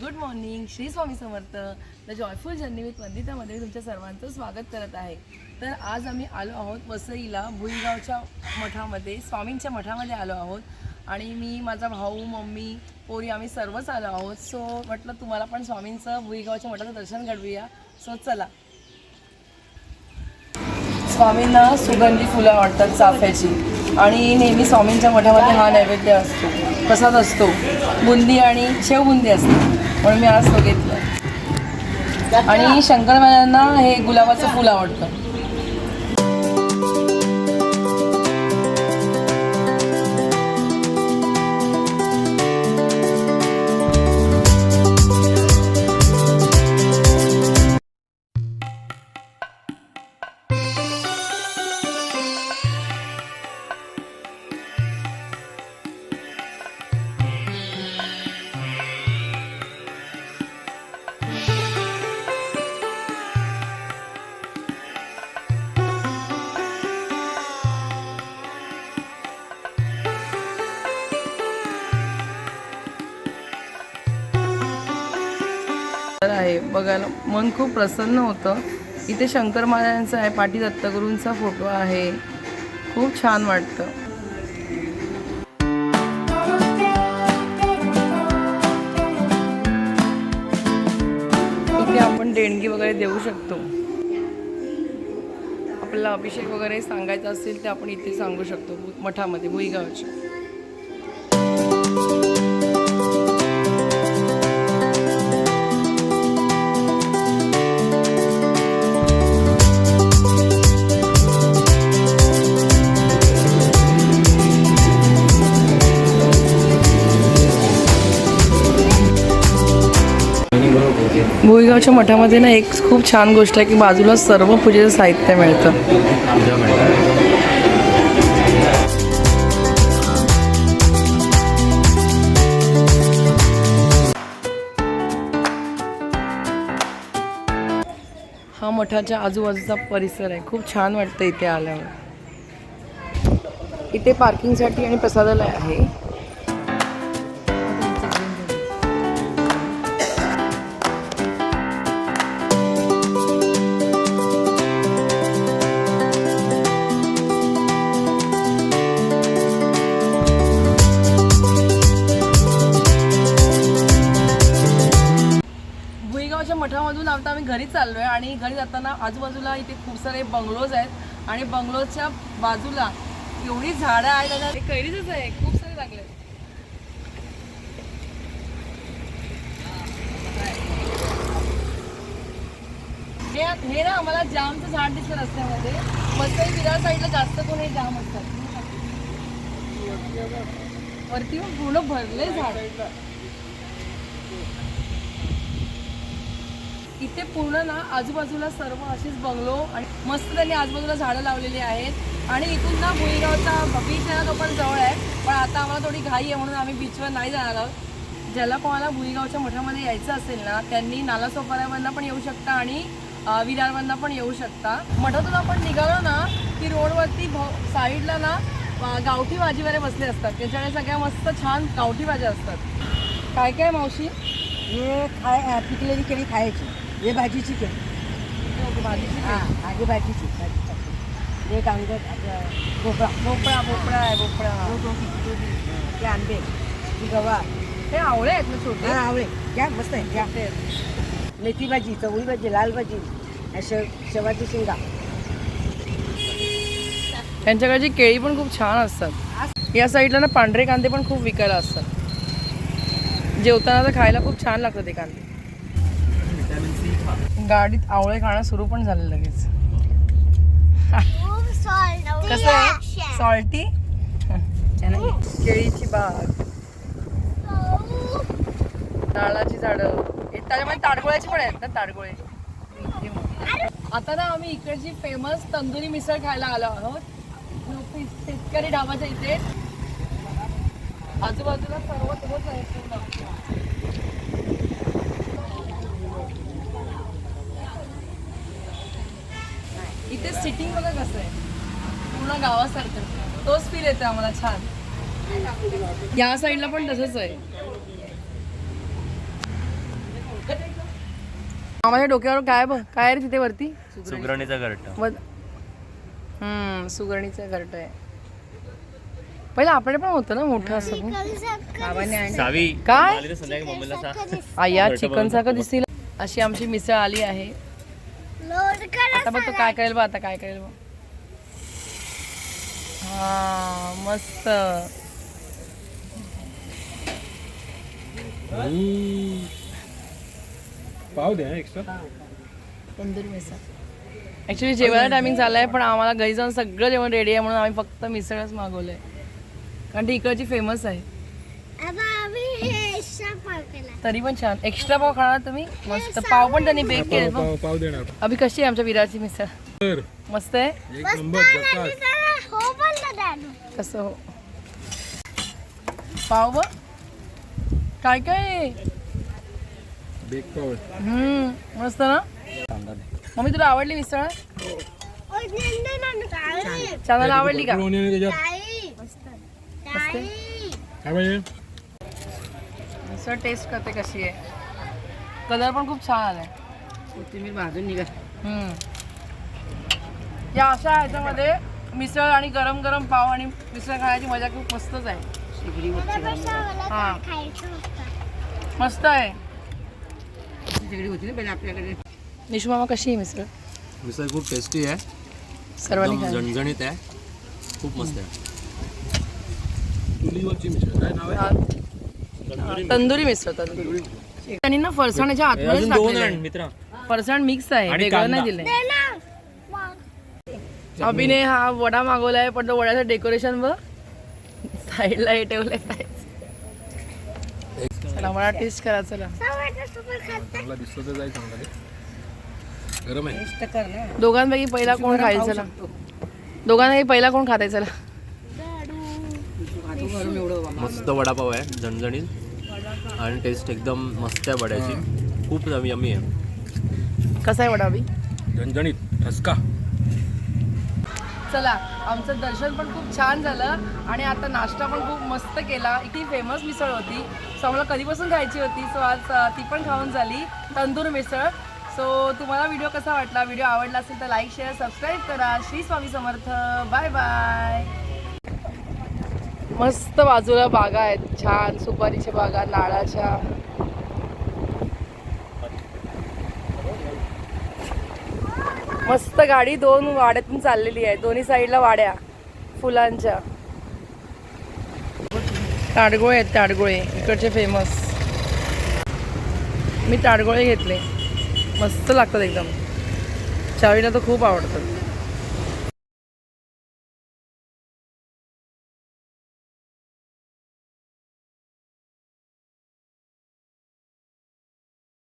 Good morning. Shri Swami Samarth. The joyful journey with वंदितामध्ये मी तुमच्या सर्वांचं स्वागत करत आहे. तर आज आम्ही आलो आहोत वसईला भुईगावच्या मठामध्ये स्वामींच्या मठामध्ये आलो आहोत. आणि मी माझा भाऊ मम्मी पोरी आम्ही सर्वच आलो आहोत. सो म्हटलं तुम्हाला पण स्वामींचं भुईगावच्या मठाचं दर्शन घडवूया. सो चला. स्वामींना सुगंधी फुलं आवडतात चाफ्याची. आणि नेहमी स्वामींच्या मठामध्ये हा नैवेद्य असतो. प्रसाद असतो? बुंदी आणि शेव बुंदी असते. म्हणून मी आज तो घेतलं. आणि शंकर महाराजांना हे गुलाबाचं फुल आवडतं. बघायला मन खूप प्रसन्न होतं. इथे शंकर महाराजांचा आहे पाटी दत्तगुरूंचा फोटो आहे. खूप छान वाटतं. इथे आपण देणगी वगैरे देऊ शकतो. आपला अभिषेक वगैरे सांगायचा असेल ते आपण इथे सांगू शकतो मठामध्ये भुईगावच्या भुईगावच्या मठामध्ये ना एक खूप छान गोष्ट आहे की बाजूला सर्व पूजेचं साहित्य मिळतं. हा मठाच्या आजूबाजूचा परिसर आहे. खूप छान वाटतं इथे आल्यावर. इथे पार्किंगसाठी आणि प्रसादालय आहे. आता आहे चाललोय आणि घरी जाताना आजूबाजूला इथे खूप सारे बंगलोज आहेत आणि बंगलोजच्या बाजूला एवढी झाडं आहेत आता ते कैरीचंच आहे खूप सारे लागले हे हे ना आम्हाला जामचं झाड दिसत रस्त्यामध्ये. वसई विरार साईडला जास्त कोण हे जाम असतात. वरती पूर्ण भरले झाड. इथे पूर्ण ना आजूबाजूला सर्व अशीच बंगलो आणि मस्त त्यांनी आजूबाजूला झाडं लावलेली आहेत. आणि इथून ना भुईगावचा बीच आहे ना तो पण जवळ आहे. पण आता आम्हाला थोडी घाई आहे म्हणून आम्ही बीचवर नाही जाणार आहोत. ज्याला कोणाला भुईगावच्या मठामध्ये यायचं असेल ना त्यांनी नालासोपाऱ्यावरनं पण येऊ शकता आणि विरारवरनं पण येऊ शकता. मठातून आपण निघालो ना की रोडवरती भ- साईडला ना गावठी भाजीवाले बसले असतात. त्याच्याकडे सगळ्या मस्त छान गावठी भाज्या असतात. काय काय मावशी? हे खाय पिकलेली केळी खायची. हे भाजीची केळी. भाजीची हां भाजीची. भाजी हे कांदा भोपळा. भोपळा भोपळा आहे भोपळा. हे आंबे ही गवार हे आवळे आहेत ना छोटे? हा आवळे. घ्या मस्त आहे घ्या. ते मेथी भाजी चवळी भाजी लाल भाजी शेव शेवाची शेंगा. त्यांच्याकडची केळी पण खूप छान असतात. या साईडला ना पांढरे कांदे पण खूप विकायला असतात. जेवताना तर खायला खूप छान लागतं ते कांदे. गाडीत आवळे खाणं सुरू पण झालं लगेच. कसं आहे? सॉल्टी केळीची बाग. नारळाची झाडं. हे त्याच्यामध्ये ताडगोळ्याची पण आहेत ना ताडगोळे. आता ना आम्ही इकडची फेमस तंदुरी मिसळ खायला आलो आहोत. शेतकरी ढाबाच्या इथे. आजूबाजूला सर्व तोच आहे. इथे सिटिंग बघा कसं आहे. पूर्ण गावासारखं. तोच फील येतो आम्हाला छान. या साईडला पण तसंच आहे. माझ्या डोक्यावर काय बघ काय आहे रे तिथे वरती? सुगरणीचा घरट. हम्म सुगरणीचं घरट आहे. पहिलं आपल्याकडे पण होतं ना मोठं असं काय? आली तर संध्याकाळी मम्मीला सांग आया चिकन सारखं दिसतील. अशी आमची मिसळ आली आहे. आता बघ तो काय करेल बघ आता काय करेल बघ. हा मस्त. पाव द्या एक्स्ट्रा तंदुरी मिसळ. जेवायला टायमिंग झालाय पण आम्हाला घरी जाऊन सगळं जेवण रेडी आहे म्हणून आम्ही फक्त मिसळच मागवलंय. कारण ती इकडची फेमस आहे. तरी पण छान. एक्स्ट्रा पाव खाणार तुम्ही? मस्त. पाव पण त्यांनी बेक केले पाव पाव देणार. अभि कशी आहे आमच्या विराची मिसळ? तर. मस्त आहे? एक नंबर जकास. कसं हो? पाव बघ. काय काय? आहे? बेक पाव. हम्म मस्त ना? मम्मी तुला आवडली मिसळ? चांगला आवडली का? आणि त्याच्यात? काय पाहिजे? मिसळ टेस्ट करते कशी आहे? कलर पण खूप छान आलाय कोथिंबीर भाजून निघा. हम्म. या अशा ह्याच्यामध्ये मिसळ आणि गरम गरम पाव आणि मिसळ खाण्याची मजा खूप मस्तच आहे. हा. मस्त आहे. शेगडी होती ना पहिले आपल्याकडे. निशू मामा कशी आहे मिसळ? मिसळ खूप टेस्टी आहे. सर्वांनी झणझणीत आहे. खूप मस्त आहे. चुलीवरची मिसळ काय नाव आहे तंदुरी मिसळ तंदुरी आणि ना फरसाण्याच्या आतमध्येच अजून दोन टाकलेलं आण आहे. मित्रा. फरसाण मिक्स आहे आणि वेगळं नाही कांदा. दिलंय. अभिने हा वडा मागवलाय पण तो वड्याचं डेकोरेशन बघ. साईडला हे ठेवलंय चला मला टेस्ट करा चला. चांगला दिसतो तर जाईल चांगला. रे. गरम आहे. टेस्ट कर ना. दोघांपैकी पहिला कोण खाईल चला. दोघांपैकी पहिला कोण खाताय चला. मस्त वडापाव आहे झणझणीत. आणि टेस्ट एकदम मस्त आहे वड्याची. खूप यमी आहे. कसा आहे वडा अभि झणझणीत ठसका. चला आमचं दर्शन पण खूप छान झालं आणि आता नाश्ता पण खूप मस्त केला. इथे फेमस मिसळ होती. सो आम्हाला कधीपासून खायची होती? सो आज ती पण खाऊन झाली. तंदूर मिसळ. सो तुम्हाला व्हिडिओ कसा वाटला? व्हिडिओ आवडला असेल तर लाईक शेअर सबस्क्राईब करा. श्री स्वामी समर्थ. बाय बाय मस्त बाजूला बागा आहेत. छान सुपारीच्या बागा नाळाच्या मस्त गाडी दोन वाड्यातून चाललेली आहे. दोन्ही साईडला वाड्या फुलांच्या. ताडगोळे आहेत ताडगोळे. इकडचे फेमस मी ताडगोळे घेतले. मस्त लागतात एकदम. चावीला तर खूप आवडतात.